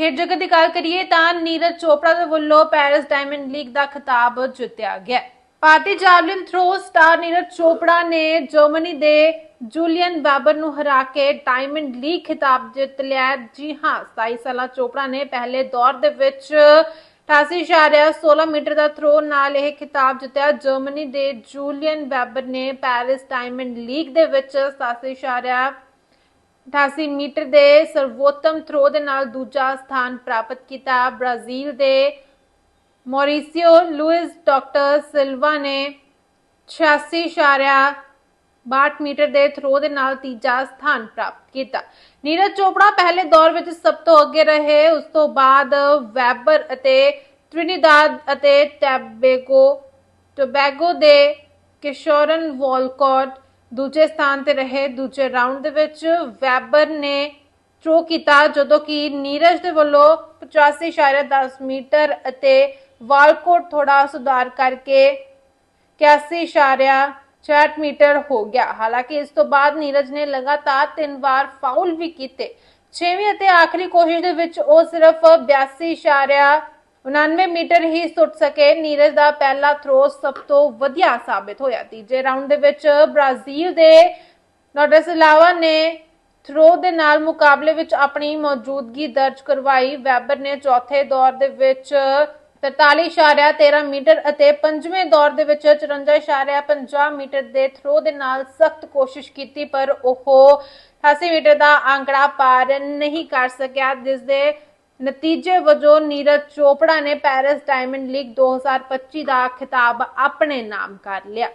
ਖੇਡ ਜਗਤ ਦੀ ਗੱਲ ਕਰੀਏ ਤਾਂ ਨੀਰਜ ਚੋਪੜਾ ਦੇ ਵੱਲੋਂ ਪੈਰਿਸ ਡਾਇਮੰਡ ਲੀਗ ਦਾ ਖਿਤਾਬ ਜਿੱਤਿਆ ਗਿਆ ਭਾਰਤੀ javelin throw star Neeraj Chopra ਨੇ ਜਰਮਨੀ ਦੇ ਜੂਲੀਅਨ ਬਾਬਰ ਨੂੰ ਹਰਾ ਕੇ ਡਾਇਮੰਡ ਲੀਗ ਖਿਤਾਬ ਜਿੱਤ ਲਿਆ ਜੀ ਹਾਂ 27 ਸਾਲਾ ਚੋਪੜਾ ਨੇ ਪਹਿਲੇ ਦੌਰ ਦੇ ਵਿੱਚ 88.16 ਮੀਟਰ ਦਾ ਥਰੋ ਨਾਲ ਇਹ ਖਿਤਾਬ ਜਿੱਤਿਆ। ਜਰਮਨੀ ਦੇ ਜੂਲੀਅਨ ਬਾਬਰ ਨੇ ਪੈਰਿਸ ਡਾਇਮੰਡ ਲੀਗ ਦੇ ਵਿੱਚ 87 88 ਮੀਟਰ ਦੇ ਸਰਵੋਤਮ ਥਰੋ ਦੇ ਨਾਲ ਦੂਜਾ ਸਥਾਨ ਪ੍ਰਾਪਤ ਕੀਤਾ। ਬ੍ਰਾਜ਼ੀਲ ਦੇ ਮੌਰੀਸੀਓ ਲੂਇਸ, ਡਾਕਟਰ ਸਿਲਵਾ ਨੇ 86.62 ਮੀਟਰ ਦੇ ਥਰੋ ਦੇ ਨਾਲ ਤੀਜਾ ਸਥਾਨ ਪ੍ਰਾਪਤ ਕੀਤਾ। ਨੀਰਜ ਚੋਪੜਾ ਪਹਿਲੇ ਦੌਰ ਵਿੱਚ ਸਭ ਤੋਂ ਅੱਗੇ ਰਹੇ। ਉਸ ਤੋਂ ਬਾਅਦ ਵੈਬਰ ਅਤੇ ਤ੍ਰਿਨੀਦਾਦ ਅਤੇ ਟੈਬੇਗੋ, ਟੋਬੈਗੋ ਦੇ ਕਿਸ਼ੋਰਨ ਵਾਲਕੋਟ ਦੂਜੇ ਸਥਾਨ ਤੇ ਰਹੇ, ਦੂਜੇ ਰਾਉਂਡ ਦੇ ਵਿੱਚ ਵੈਬਰ ਨੇ ਥਰੋ ਕੀਤਾ, ਜਦੋਂ ਕਿ ਨੀਰਜ ਦੇ ਵੱਲੋਂ 85.10 ਮੀਟਰ ਅਤੇ ਵਾਲਕੋਟ ਥੋੜਾ ਸੁਧਾਰ ਕਰਕੇ 81.66 ਮੀਟਰ ਹੋ ਗਿਆ। ਹਾਲਾਂਕਿ ਇਸ ਤੋਂ ਬਾਅਦ ਨੀਰਜ ਨੇ ਲਗਾਤਾਰ ਤਿੰਨ ਵਾਰ ਫਾਉਲ ਵੀ ਕੀਤੇ। ਛੇਵੀਂ ਅਤੇ ਆਖਰੀ ਕੋਸ਼ਿਸ਼ ਦੇ ਵਿੱਚ ਉਹ ਸਿਰਫ 82.99 ਮੀਟਰ ਹੀ ਸੁੱਟ ਸਕੇ ਨੀਰਜ ਦਾ ਪਹਿਲਾ ਥਰੋ ਸਭ ਤੋਂ ਵਧੀਆ ਸਾਬਿਤ ਹੋਇਆ। ਤੀਜੇ ਰਾਉਂਡ ਦੇ ਵਿੱਚ ਬ੍ਰਾਜ਼ੀਲ ਦੇ ਨੋਡਸਲਾਵਾ ਨੇ ਥਰੋ ਦੇ ਨਾਲ ਮੁਕਾਬਲੇ ਵਿੱਚ ਆਪਣੀ ਮੌਜੂਦਗੀ ਦਰਜ ਕਰਵਾਈ। ਵੈਬਰ ਨੇ ਚੌਥੇ ਦੌਰ ਦੇ ਵਿੱਚ 43.13 ਮੀਟਰ ਅਤੇ ਪੰਜਵੇਂ ਦੌਰ ਦੇ ਵਿੱਚ 54.50 ਮੀਟਰ ਦੇ ਥਰੋ ਦੇ ਨਾਲ ਸਖਤ ਕੋਸ਼ਿਸ਼ ਕੀਤੀ, ਪਰ ਉਹ 88 ਮੀਟਰ ਦਾ ਅੰਕੜਾ ਪਾਰ ਨਹੀਂ ਕਰ ਸਕਿਆ ਜਿਸ ਦੇ ਨਤੀਜੇ ਵਜੋਂ ਨੀਰਜ ਚੋਪੜਾ ਨੇ ਪੈਰਿਸ ਡਾਇਮੰਡ ਲੀਗ 2025 ਦਾ ਖਿਤਾਬ ਆਪਣੇ ਨਾਮ ਕਰ ਲਿਆ।